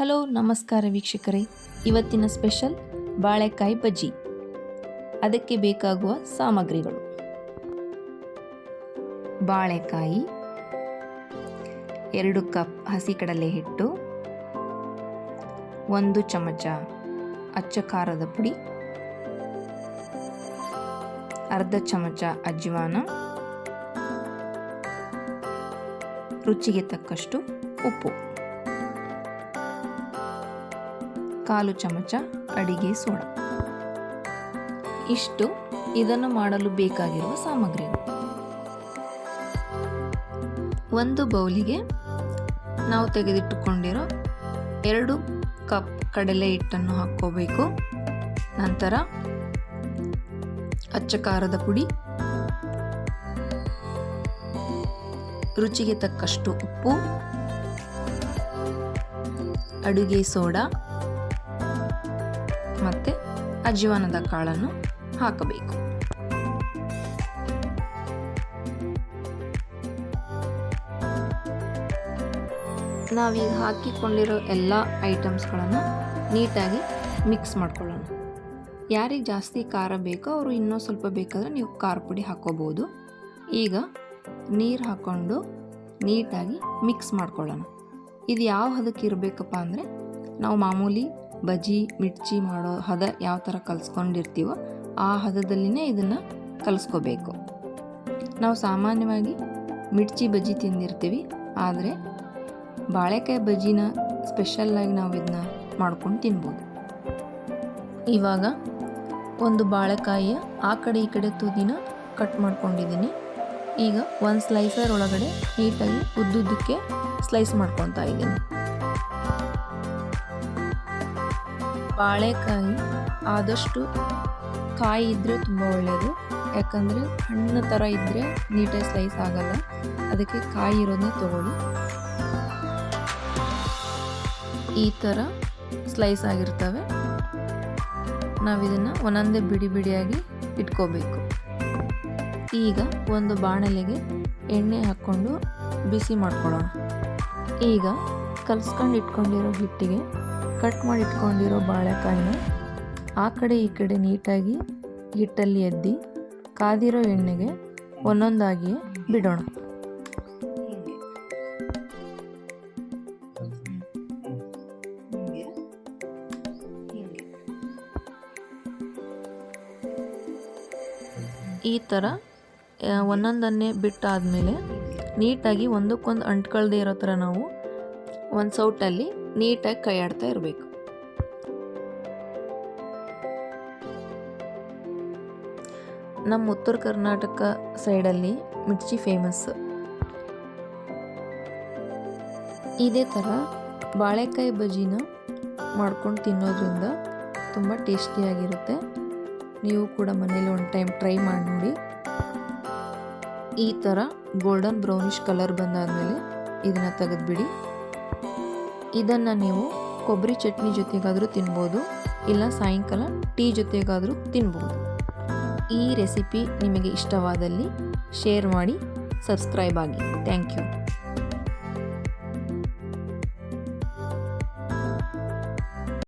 Hello, ನಮಸ್ಕಾರ ವೀಕ್ಷಕರೇ. ಇವತ್ತಿನ ಸ್ಪೆಷಲ್ ಬಾಳೆಕಾಯಿ ಬಜ್ಜಿ. ಅದಕ್ಕೆ ಬೇಕಾಗುವ ಸಾಮಗ್ರಿಗಳು. ಬಾಳೆಕಾಯಿ, ಎರಡು ಕಪ್ ಹಸಿ ಕಡಲೆ ಹಿಟ್ಟು, ಒಂದು ಚಮಚ ಅಚ್ಚ ಖಾರದ ಪುಡಿ, ಅರ್ಧ ಚಮಚ ಅಜ್ವಾನ ರುಚಿಗೆ ತಕ್ಕಷ್ಟು ಉಪ್ಪು. ಕಾಲು ಚಮಚ ಅಡಿಗೆ ಸೋಡಾ. ಇಷ್ಟು ಇದನ್ನು ಮಾಡಲು ಬೇಕಾಗಿರುವ ಸಾಮಗ್ರಿಗಳು. ಒಂದು ಬೌಲಿಗೆ ನಾವು ತೆಗೆದಿಟ್ಟುಕೊಂಡಿರೋ ಎರಡು ಕಪ್ ಕಡಲೆ ಹಿಟ್ಟನ್ನು ಹಾಕ್ಕೋಬೇಕು. ನಂತರ ಅಚ್ಚ ಖಾರದ ಪುಡಿ. ರುಚಿಗೆ ತಕ್ಕಷ್ಟು ಉಪ್ಪು. ಅಡುಗೆ ಸೋಡಾ. ಮತ್ತು ಅಜ್ಜಿವಾನದ ಕಾಳನ್ನು ಹಾಕಬೇಕು. ನಾವೀಗ ಹಾಕಿಕೊಂಡಿರೋ ಎಲ್ಲ ಐಟಮ್ಸ್ಗಳನ್ನು ನೀಟಾಗಿ ಮಿಕ್ಸ್ ಮಾಡ್ಕೊಳ್ಳೋಣ. ಯಾರಿಗೆ ಜಾಸ್ತಿ ಖಾರ ಬೇಕೋ ಅವರು ಇನ್ನೂ ಸ್ವಲ್ಪ ಬೇಕಾದರೆ ನೀವು ಖಾರ ಪುಡಿ ಹಾಕೋಬೋದು. ಈಗ ನೀರು ಹಾಕ್ಕೊಂಡು ನೀಟಾಗಿ ಮಿಕ್ಸ್ ಮಾಡ್ಕೊಳ್ಳೋಣ. ಇದು ಯಾವ ಹದಕ್ಕೆ ಇರಬೇಕಪ್ಪ ಅಂದರೆ ನಾವು ಮಾಮೂಲಿ ಬಜ್ಜಿ, ಮಿರ್ಚಿ ಮಾಡೋ ಹದ ಯಾವ ಥರ ಕಲಿಸ್ಕೊಂಡಿರ್ತೀವೋ ಆ ಹದದಲ್ಲಿನೇ ಇದನ್ನು ಕಲಿಸ್ಕೋಬೇಕು. ನಾವು ಸಾಮಾನ್ಯವಾಗಿ ಮಿರ್ಚಿ ಬಜ್ಜಿ ತಿಂದಿರ್ತೀವಿ, ಆದರೆ ಬಾಳೆಕಾಯಿ ಬಜ್ಜಿನ ಸ್ಪೆಷಲ್ಲಾಗಿ ನಾವು ಇದನ್ನ ಮಾಡ್ಕೊಂಡು ತಿನ್ಬೋದು. ಇವಾಗ ಒಂದು ಬಾಳೆಕಾಯಿಯ ಆ ಕಡೆ ಈ ಕಡೆ ತುದಿನ ಕಟ್ ಮಾಡ್ಕೊಂಡಿದ್ದೀನಿ ಈಗ ಒಂದು ಸ್ಲೈಸರ್ ಒಳಗಡೆ ನೀಟಾಗಿ ಉದ್ದುದ್ದಕ್ಕೆ ಸ್ಲೈಸ್ ಮಾಡ್ಕೊತಾ ಇದ್ದೀನಿ ಬಾಳೆಕಾಯಿ ಆದಷ್ಟು ಕಾಯಿ ಇದ್ದರೆ ತುಂಬ ಒಳ್ಳೆಯದು ಯಾಕಂದರೆ ಹಣ್ಣು ಥರ ಇದ್ದರೆ ನೀಟಾಗಿ ಸ್ಲೈಸ್ ಆಗಲ್ಲ. ಅದಕ್ಕೆ ಕಾಯಿ ಇರೋದನ್ನೇ ತಗೊಳ್ಳಿ. ಈ ಥರ ಸ್ಲೈಸ್ ಆಗಿರ್ತವೆ. ನಾವಿದನ್ನು ಒಂದೊಂದೇ ಬಿಡಿ ಬಿಡಿಯಾಗಿ ಇಟ್ಕೋಬೇಕು. ಈಗ ಒಂದು ಬಾಣಲೆಗೆ ಎಣ್ಣೆ ಹಾಕ್ಕೊಂಡು ಬಿಸಿ ಮಾಡ್ಕೊಳ್ಳೋಣ. ಈಗ ಕಲಸ್ಕೊಂಡು ಇಟ್ಕೊಂಡಿರೋ ಹಿಟ್ಟಿಗೆ ಕಟ್ ಮಾಡಿ ಇಟ್ಕೊಂಡಿರೋ ಬಾಳೆಕಾಯಿನ ಆ ಕಡೆ ಈ ಕಡೆ ನೀಟಾಗಿ ಹಿಟ್ಟಲ್ಲಿ ಎದ್ದಿ ಕಾದಿರೋ ಎಣ್ಣೆಗೆ ಒಂದೊಂದಾಗಿ ಬಿಡೋಣ. ಈ ಥರ ಒಂದೊಂದನ್ನೇ ಬಿಟ್ಟಾದಮೇಲೆ ನೀಟಾಗಿ ಒಂದಕ್ಕೊಂದು ಅಂಟ್ಕೊಳ್ದೇ ಇರೋ ಥರ ನಾವು ಒಂದು ಸೌಟಲ್ಲಿ ನೀಟಾಗಿ ಕೈಯಾಡ್ತಾ ಇರಬೇಕು. ನಮ್ಮ ಉತ್ತರ ಕರ್ನಾಟಕ ಸೈಡಲ್ಲಿ ಮಿರ್ಚಿ ಫೇಮಸ್. ಇದೇ ಥರ ಬಾಳೆಕಾಯಿ ಬಜ್ಜಿನ ಮಾಡ್ಕೊಂಡು ತಿನ್ನೋದ್ರಿಂದ ತುಂಬ ಟೇಸ್ಟಿಯಾಗಿರುತ್ತೆ. ನೀವು ಕೂಡ ಮನೇಲಿ ಒಂದು ಟೈಮ್ ಟ್ರೈ ಮಾಡಿ ನೋಡಿ. ಈ ಥರ ಗೋಲ್ಡನ್ ಬ್ರೌನಿಷ್ ಕಲರ್ ಬಂದಾದಮೇಲೆ ಇದನ್ನು ತೆಗೆದುಬಿಡಿ. ಇದನ್ನು ನೀವು ಕೊಬ್ಬರಿ ಚಟ್ನಿ ಜೊತೆಗಾದರೂ ತಿನ್ಬೋದು, ಇಲ್ಲ ಸಾಯಂಕಾಲ ಟೀ ಜೊತೆಗಾದರೂ ತಿನ್ಬೋದು. ಈ ರೆಸಿಪಿ ನಿಮಗೆ ಇಷ್ಟವಾದಲ್ಲಿ ಶೇರ್ ಮಾಡಿ, ಸಬ್ಸ್ಕ್ರೈಬ್ ಆಗಿ. Thank you.